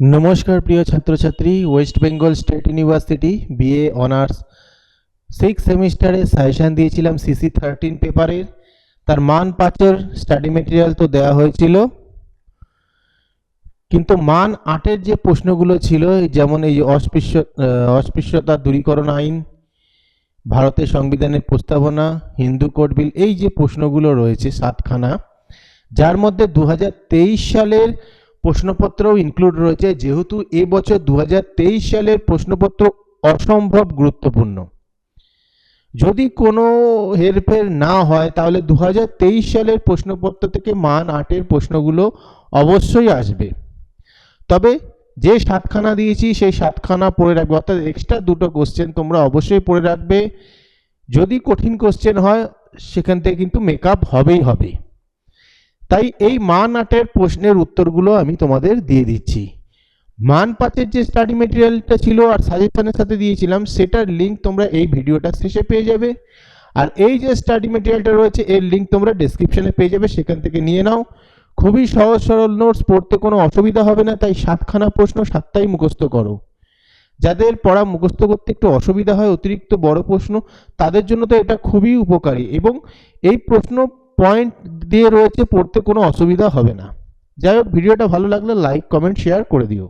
নমস্কার, প্রিয় ছাত্রছাত্রী West Bengal State University BA honours six সেমিস্টারে সাজেশান দিয়েছিলাম সিসি থার্টিন পেপারের তার মান পাঁচের স্টাডি মেটেরিয়াল তো দেওয়া হয়েছিল। কিন্তু মান আটের যে প্রশ্নগুলো ছিল যেমন এই অস্পৃশ্য অস্পৃশ্যতা দূরীকরণ আইন, ভারতের সংবিধানের প্রস্তাবনা, হিন্দু কোড বিল, এই যে প্রশ্নগুলো রয়েছে সাতখানা, যার মধ্যে দু হাজার তেইশ সালের প্রশ্নপত্রও ইনক্লুড রয়েছে, যেহেতু এবছর দু হাজার তেইশ সালের প্রশ্নপত্র অসম্ভব গুরুত্বপূর্ণ। যদি কোনো হেরফের না হয়, তাহলে দু হাজার তেইশ সালের প্রশ্নপত্র থেকে মান আটের প্রশ্নগুলো অবশ্যই আসবে। তবে যে সাতখানা দিয়েছি, সেই সাতখানা পড়ে রাখবে। অর্থাৎ এক্সট্রা দুটো কোশ্চেন তোমরা অবশ্যই পড়ে রাখবে। যদি কঠিন কোশ্চেন হয়, সেখান থেকে কিন্তু মেকআপ হবেই হবে। তাই এই মান আটের প্রশ্নের উত্তরগুলো আমি তোমাদের দিয়ে দিচ্ছি। মান পাঁচের যে স্টাডি মেটেরিয়ালটা ছিল আর সাজেশনের সাথে দিয়েছিলাম, সেটার লিঙ্ক তোমরা এই ভিডিওটা শেষে পেয়ে যাবে। আর এই যে স্টাডি মেটেরিয়ালটা রয়েছে, এর লিঙ্ক তোমরা ডেসক্রিপশনে পেয়ে যাবে, সেখান থেকে নিয়ে নাও। খুবই সহজ সরল নোটস পড়তে কোনো অসুবিধা হবে না, তাই সাতখানা প্রশ্ন সাতটাই মুখস্থ করো। যাদের পড়া মুখস্থ করতে একটু অসুবিধা হয়, অতিরিক্ত বড় প্রশ্ন, তাদের জন্য তো এটা খুবই উপকারী। এবং এই প্রশ্ন পয়েন্ট দিয়ে রয়েছে, পড়তে কোনো অসুবিধা হবে না। যাই হোক, ভিডিওটা ভালো লাগলে লাইক কমেন্ট শেয়ার করে দিও।